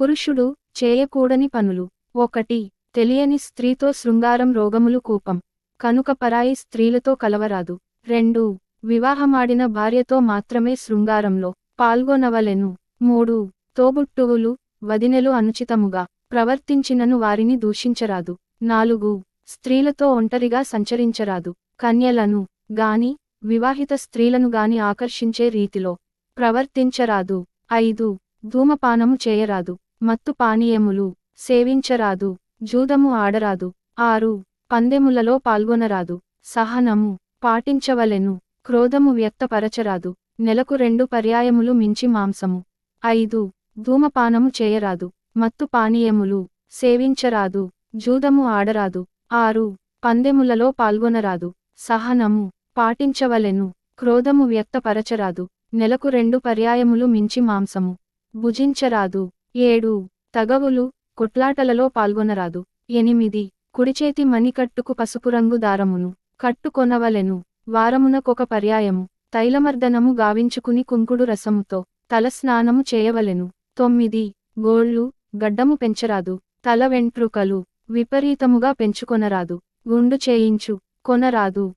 పురుషుడు చేయకూడని పనులు. ఒకటి తెలియని స్త్రీతో శృంగారం రోగములు కూపం. కనుక పరాయి స్త్రీలతో కలవరాదు. రెండు వివాహమాడిన భార్యతో మాత్రమే శృంగారంలో పాల్గొనవలెను. మూడు తోబుట్టువులు వదినెలు అనుచితముగా ప్రవర్తించినను వారిని దూషించరాదు. నాలుగు స్త్రీలతో ఒంటరిగా సంచరించరాదు. కన్యలను గాని వివాహిత స్త్రీలను గాని ఆకర్షించే రీతిలో ప్రవర్తించరాదు. ఐదు ధూమపానము చేయరాదు. మత్తు పానీయములు సేవించరాదు జూదము ఆడరాదు. ఆరు పందెములలో పాల్గొనరాదు. సహనము పాటించవలెను క్రోధము వ్యక్తపరచరాదు. నెలకు రెండు పర్యాయములు మించి మాంసము. ఐదు ధూమపానము చేయరాదు. మత్తు పానీయములు సేవించరాదు జూదము ఆడరాదు. ఆరు పందెములలో పాల్గొనరాదు. సహనము పాటించవలెను క్రోధము వ్యక్తపరచరాదు. నెలకు రెండు పర్యాయములు మించి మాంసము. భుజించరాదు. ఏడు. తగవులు కొట్లాటలలో పాల్గొనరాదు. ఎనిమిది. కుడిచేతి మణికట్టుకు పసుపు రంగు దారమును కట్టుకొనవలెను. వారమునకొక పర్యాయము. తైలమర్దనము గావించుకుని కుంకుడు రసముతో తలస్నానము చేయవలెను. తొమ్మిది. గోళ్ళు గడ్డము పెంచరాదు. తల వెంట్రుకలు విపరీతముగా పెంచుకొనరాదు. గుండు చేయించు. కొనరాదు.